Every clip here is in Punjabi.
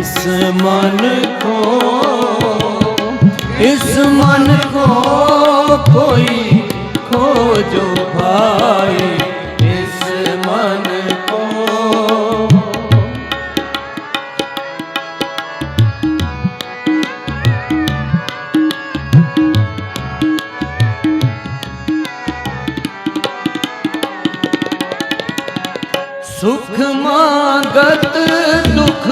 ਇਸ ਮਨ ਕੋ, ਇਸ ਮਨ ਕੋ ਕੋਈ ਖੋਜੋ ਭਾਈ ਇਸ ਮਨ ਕੋ। ਸੁਖ ਮਾਗਤ ਦੁਖ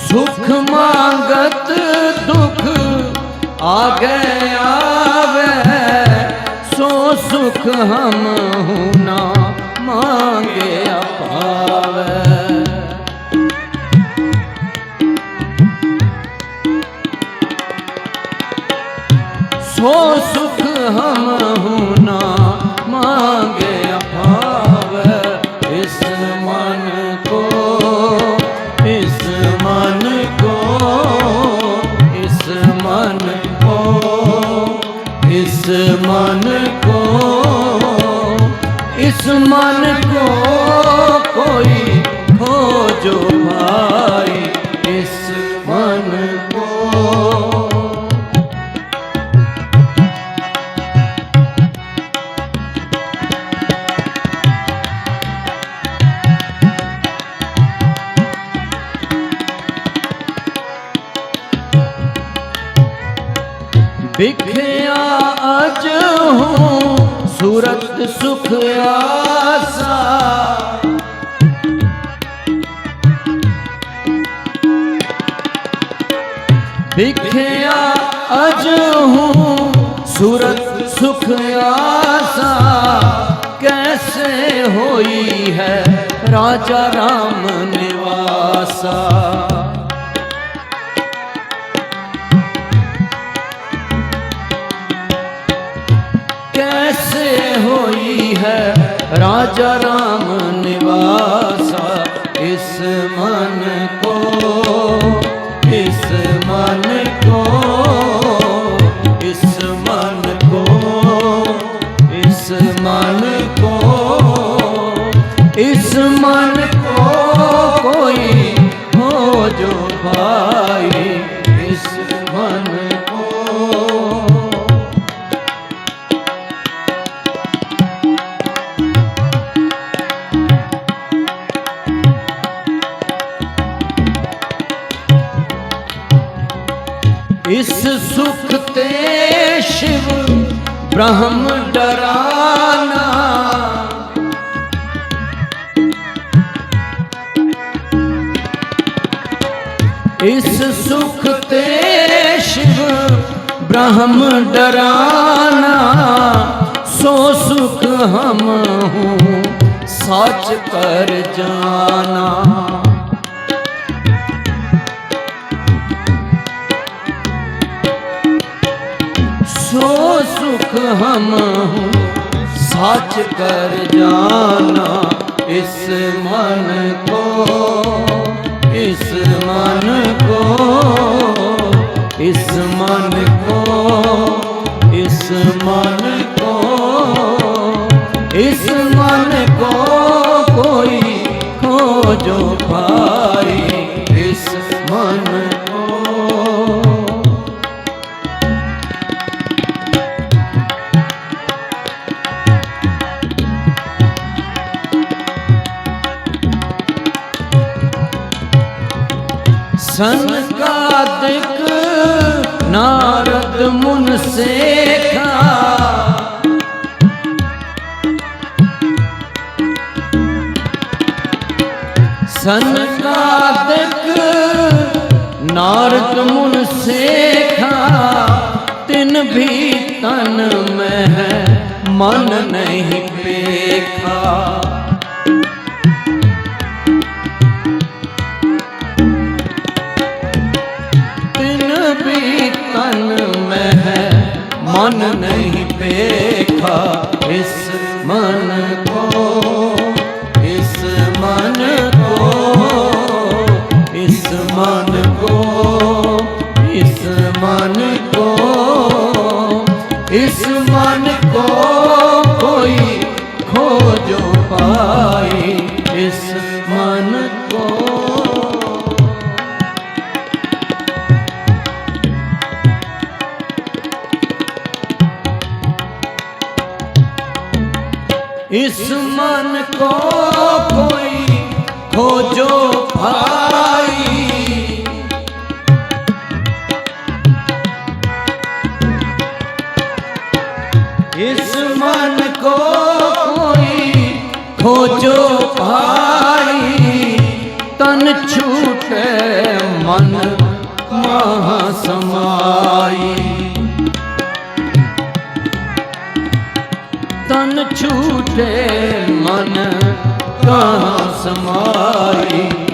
ਸੁਖ ਮੰਗਤ ਦੁਖ ਆ ਗਏ ਆਵੇ। ਸੋ ਸੁਖ ਹਮ ਹੁਨਾ ਮੰਗੇ ਪਾਵੇ ਸੋ को इस मन को कोई खोजो भाई इस मन को ਵਿਖਿਆ ਅਜ ਹੂੰ ਸੂਰਤ ਸੁਖ ਆਸਾ। ਵਿਖਿਆ ਅਜ ਹੂੰ ਸੂਰਤ ਸੁਖ ਆਸਾ। ਕੈਸੇ ਹੋਈ ਹੈ ਰਾਜਾ ਰਾਮ ਨਿਵਾਸਾ? ਰਾਜਾ ਰਾਮ ਨਿਵਾਸਾ, ਇਸ ਮਨ ਕੋ, ਇਸ ਮਨ ਕੋ, ਇਸ ਮਨ ਕੋ, ਇਸ ਮਨ ਕੋ, ਇਸ ਮਨ ਕੋ। ਰੇ ਸ਼ਿਵ ਬ੍ਰਹਮ ਡਰਾਨਾ। ਇਸ ਸੁਖ ਤੇ ਸ਼ਿਵ ਬ੍ਰਹਮ ਡਰਾਨਾ। ਸੋ ਸੁਖ ਹਮ ਹੂੰ, ਸੱਚ ਕਰ ਜਾਣਾ सुख हम सच कर जाना इस मन को इस मन को इस मन को इस मन को इस मन को कोई खोजो ਸਨਕਾਦਕ ਨਾਰਦ ਮੁਨ ਸੇਖਾ, ਤਿਨ ਵੀ ਤਨ ਮਹਿ, ਮਨ ਨਹੀਂ ਪੇਖਾ। ਤਿਨ ਵੀ ਤਨ ਮਹਿ, ਮਨ ਨਹੀਂ ਪੇਖਾ, ਇਸ इस मन को कोई खोजो भाई इस मन को कोई खोजो भाई ਸਮਾਈ। ਤਨ ਛੂਟੇ ਮਨ ਕਾ ਸਮਾਈ।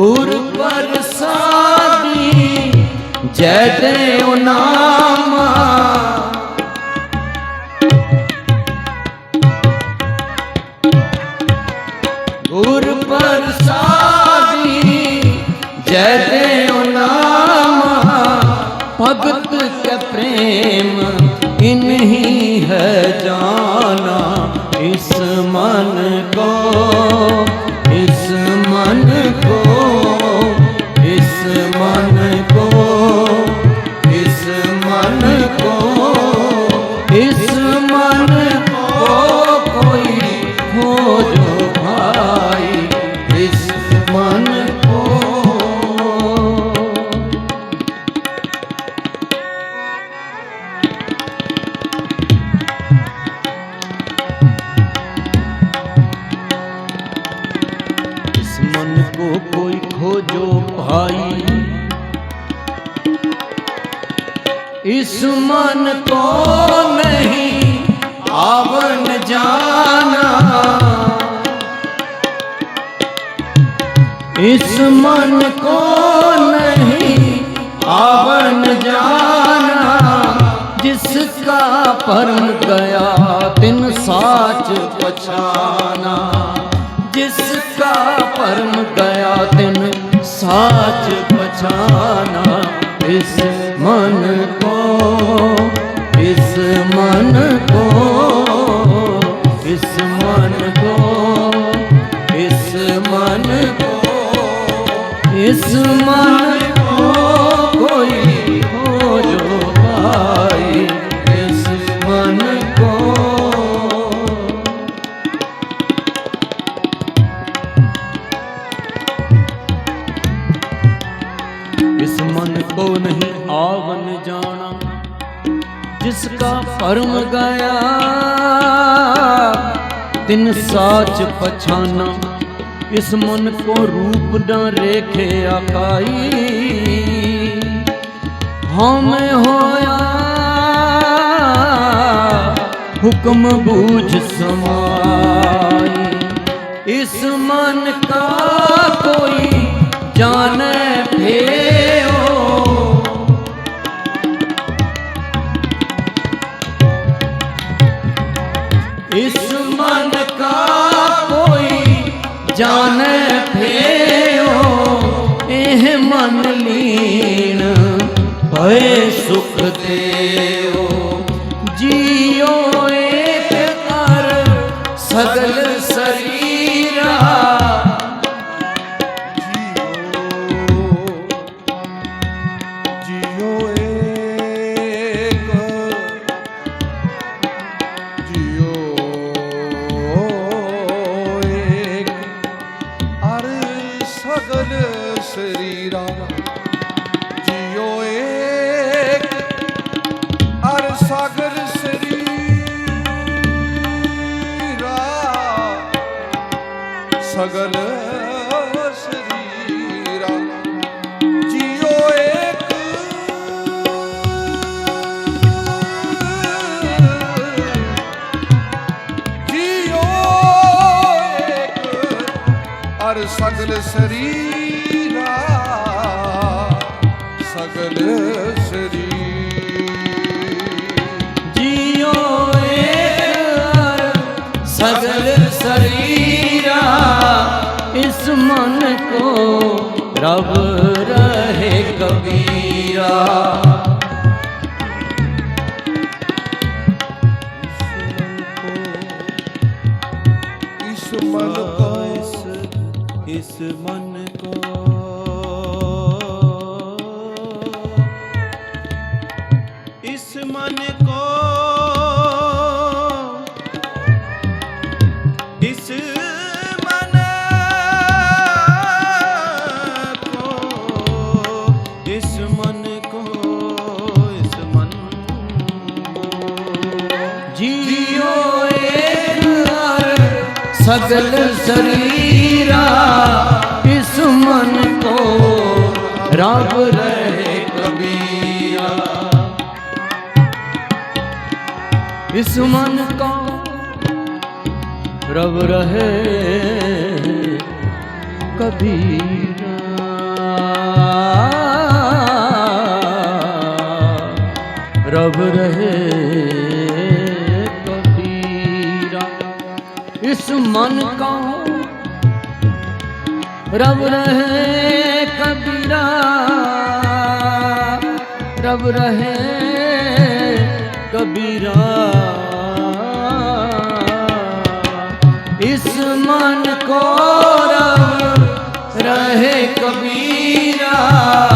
ਗੁਰ ਪ੍ਰਸਾਦੀ ਜੈ ਦੇਉ ਨਾਮਾ ਗੁਰ ਪ੍ਰਸਾਦੀ ਜੈ ਦੇਉ ਨਾਮਾ ਭਗਤ ਕੇ ਪ੍ਰੇਮ, ਇਨਹੀ ਹੈ ਜਾਨਾ, ਇਸ ਮਨ इस मन को नहीं आवन जाना जिसका परम गया तिन साच पछाना जिसका परम गया तिन साच पछाना इस मन को इस मन इस मन को नहीं आवन जाना। जिसका परम गया तिन साच पछाना। इस मन को रूप न रेखे आकाई। हमें होया, हुक्म बूझ समाई। इस मन का कोई जाने ਭਏ ਸੁਖ ਦੇਓ ਜੀਓ ਏਤ ਕਰ ਸਗਲ ਸਗਲ ਸਰੀਰਾ ਸਗਲ ਸਰੀਰ। ਜਿਉ ਏਕ ਸਗਲ ਸਰੀਰਾ ਇਸ ਮਨ ਕੋ ਰਬ ਰਹੇ ਕਬੀਰਾ। ਇਸ ਮਨ ਕੋ ਇਸ ਮਨ ਕੋ ਸਗਲ ਸਰੀਰਾ ਇਸ ਮਨ ਕੋ ਰਬ ਰਹੇ ਕਬੀਰਾ ਇਸ ਮਨ ਕੋ ਰਬ ਰਹੇ ਕਬੀਰਾ ਮਨ ਕਾ। ਰਬ ਰਹੇ ਕਬੀਰਾ। ਰਬ ਰਹੇ ਕਬੀਰਾ। ਇਸ ਮਨ ਕੋ ਰਬ ਰਹੇ ਕਬੀਰਾ।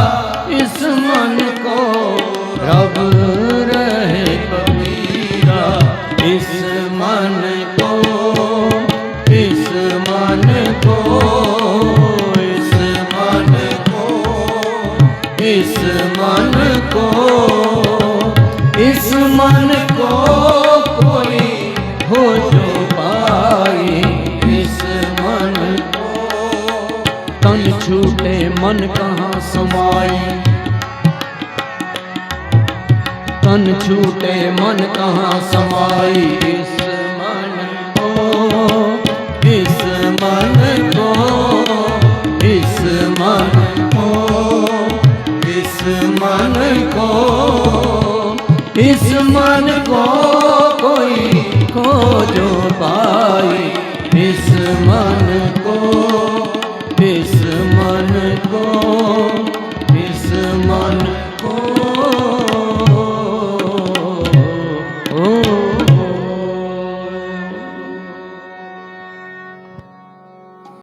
ਇਸ ਮਨ ਕੋ ਇਸ ਮਨ ਕੋ ਕੋਈ ਖੋਜੋ